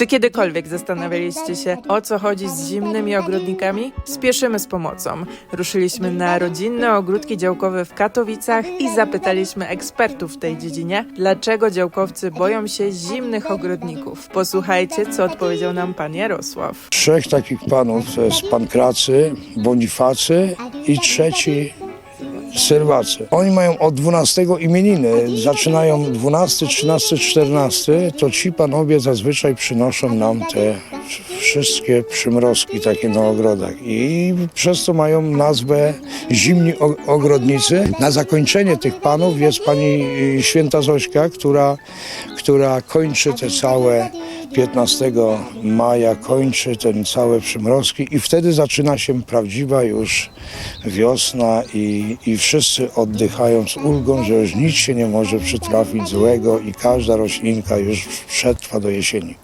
Czy kiedykolwiek zastanawialiście się, o co chodzi z zimnymi ogrodnikami? Spieszymy z pomocą. Ruszyliśmy na rodzinne ogródki działkowe w Katowicach i zapytaliśmy ekspertów w tej dziedzinie, dlaczego działkowcy boją się zimnych ogrodników. Posłuchajcie, co odpowiedział nam pan Jarosław. Trzech takich panów to jest pan Kracy, Bonifacy i trzeci Sylwacy. Oni mają od 12 imieniny, zaczynają 12, 13, 14, to ci panowie zazwyczaj przynoszą nam te wszystkie przymrozki takie na ogrodach i przez to mają nazwę Zimni Ogrodnicy. Na zakończenie tych panów jest pani y, Święta Zośka, która, która kończy te całe 15 maja kończy ten całe przymrozki i wtedy zaczyna się prawdziwa już wiosna i, i wszyscy oddychają z ulgą, że już nic się nie może przytrafić złego i każda roślinka już przetrwa do jesieni.